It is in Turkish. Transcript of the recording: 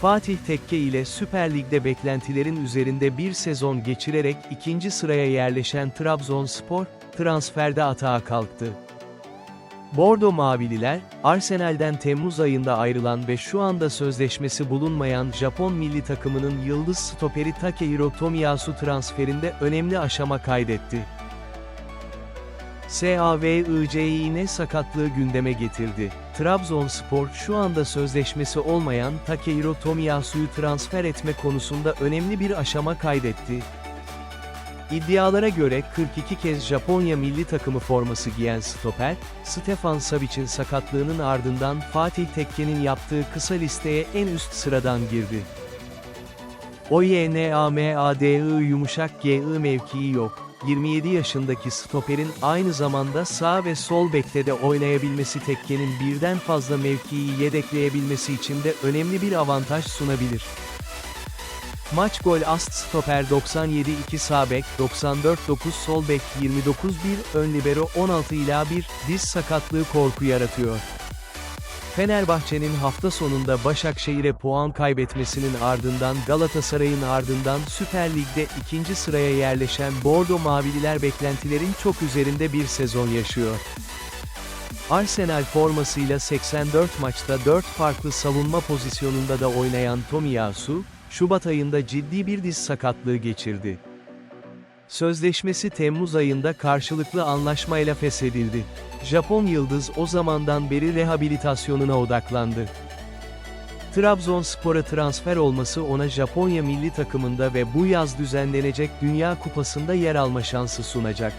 Fatih Tekke ile Süper Lig'de beklentilerin üzerinde bir sezon geçirerek ikinci sıraya yerleşen Trabzonspor, transferde atağa kalktı. Bordo Mavililer, Arsenal'den Temmuz ayında ayrılan ve şu anda sözleşmesi bulunmayan Japon milli takımının yıldız stoperi Takehiro Tomiyasu transferinde önemli aşama kaydetti. SAVIC'ine sakatlığı gündeme getirdi. Trabzonspor şu anda sözleşmesi olmayan Takehiro Tomiyasu'yu transfer etme konusunda önemli bir aşama kaydetti. İddialara göre 42 kez Japonya milli takımı forması giyen stoper, Stefan Savic'in sakatlığının ardından Fatih Tekke'nin yaptığı kısa listeye en üst sıradan girdi. OYNAMADI yumuşak GI mevkii yok. 27 yaşındaki stoperin aynı zamanda sağ ve sol bekte de oynayabilmesi Tekke'nin birden fazla mevkiyi yedekleyebilmesi için de önemli bir avantaj sunabilir. Maç gol ast stoper 97-2 sağ bek, 94-9 sol bek, 29-1 ön libero 16 ila 1 diz sakatlığı korku yaratıyor. Fenerbahçe'nin hafta sonunda Başakşehir'e puan kaybetmesinin ardından Galatasaray'ın ardından Süper Lig'de ikinci sıraya yerleşen Bordo Mavililer beklentilerin çok üzerinde bir sezon yaşıyor. Arsenal formasıyla 84 maçta 4 farklı savunma pozisyonunda da oynayan Tomiyasu, Şubat ayında ciddi bir diz sakatlığı geçirdi. Sözleşmesi Temmuz ayında karşılıklı anlaşmayla feshedildi. Japon yıldız o zamandan beri rehabilitasyonuna odaklandı. Trabzonspor'a transfer olması ona Japonya milli takımında ve bu yaz düzenlenecek Dünya Kupası'nda yer alma şansı sunacak.